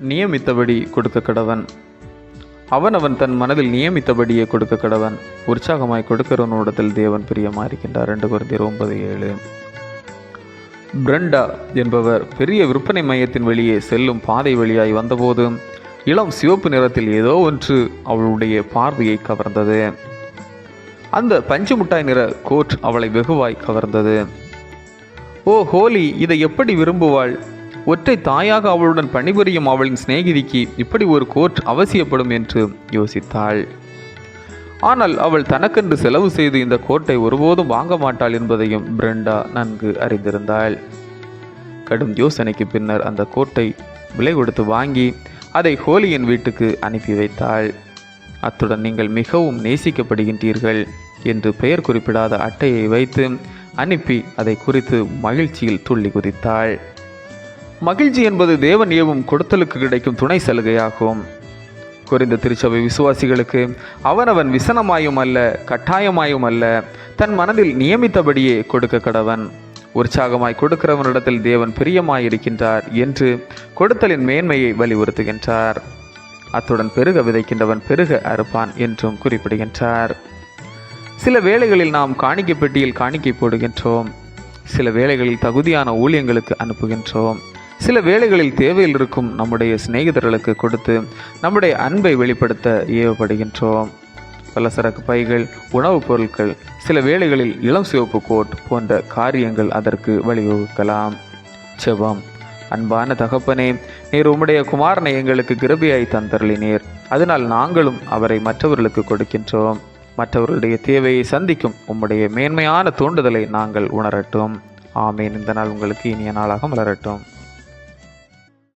நியமித்தபடி கொடுக்க கடவன். அவன் தன் மனதில் நியமித்தபடியே கொடுக்க கடவன். உற்சாகமாய் கொடுக்கிறவனிடத்தில் தேவன் பிரியமா இருக்கின்றார் ரெண்டு குறைந்தர் ஒன்பது ஏழு. பிரண்டா என்பவர் பெரிய விற்பனை மையத்தின் வெளியே செல்லும் பாதை வழியாய் வந்தபோது இளம் சிவப்பு நிறத்தில் ஏதோ ஒன்று அவளுடைய பார்வையை கவர்ந்தது. அந்த பஞ்சு முட்டாய் நிற கோட் அவளை வெகுவாய் கவர்ந்தது. ஓ ஹோலி இதை எப்படி விரும்புவாள்? ஒற்றை தாயாக அவளுடன் பணிபுரியும் அவளின் சிநேகிதிக்கு இப்படி ஒரு கோர்ட் அவசியப்படும் என்று யோசித்தாள். ஆனால் அவள் தனக்கென்று செலவு செய்து இந்த கோட்டை ஒருபோதும் வாங்க மாட்டாள் என்பதையும் பிரெண்டா நன்கு அறிந்திருந்தாள். கடும் யோசனைக்கு பின்னர் அந்த கோட்டை விலை கொடுத்து வாங்கி அதை ஹோலியின் வீட்டுக்கு அனுப்பி வைத்தாள். அத்துடன் நீங்கள் மிகவும் நேசிக்கப்படுகின்றீர்கள் என்று பெயர் குறிப்பிடாத அட்டையை வைத்து அனுப்பி அதை குறித்து மகிழ்ச்சியில் துள்ளி குதித்தாள். மகிழ்ச்சி என்பது தேவன் ஏவும் கொடுத்தலுக்கு கிடைக்கும் துணை சலுகையாகும். குறைந்த திருச்சபை விசுவாசிகளுக்கு அவனவன் விசனமாயும் அல்ல கட்டாயமாயும் அல்ல. தன் மனதில் நியமித்தபடியே கொடுக்க கடவன். உற்சாகமாய் கொடுக்கிறவனிடத்தில் தேவன் பிரியமாயிருக்கின்றார் என்று கொடுத்தலின் மேன்மையை வலியுறுத்துகின்றார். அத்துடன் பெருக விதைக்கின்றவன் பெருக அறுப்பான் என்றும் குறிப்பிடுகின்றார். சில வேளைகளில் நாம் காணிக்கை பெட்டியில் காணிக்கை போடுகின்றோம். சில வேளைகளில் தகுதியான ஊழியங்களுக்கு அனுப்புகின்றோம். சில வேளைகளில் தேவையில் இருக்கும் நம்முடைய சிநேகிதர்களுக்கு கொடுத்து நம்முடைய அன்பை வெளிப்படுத்த ஏவப்படுகின்றோம். பலசரக்கு பைகள் உணவுப் பொருட்கள் சில வேளைகளில் இளம் சிவப்பு கோட் போன்ற காரியங்கள் அதற்கு வழிவகுக்கலாம். செபம் அன்பான தகப்பனே நீர் உம்முடைய குமாரனை எங்களுக்கு கிருபியாய் தந்தருளினீர். அதனால் நாங்களும் அவரை மற்றவர்களுக்கு கொடுக்கின்றோம். மற்றவர்களுடைய தேவையை சந்திக்கும் உம்முடைய மேன்மையான தூண்டுதலை நாங்கள் உணரட்டும். ஆமேன். இந்த நாள் உங்களுக்கு இனிய நாளாக மலரட்டும்.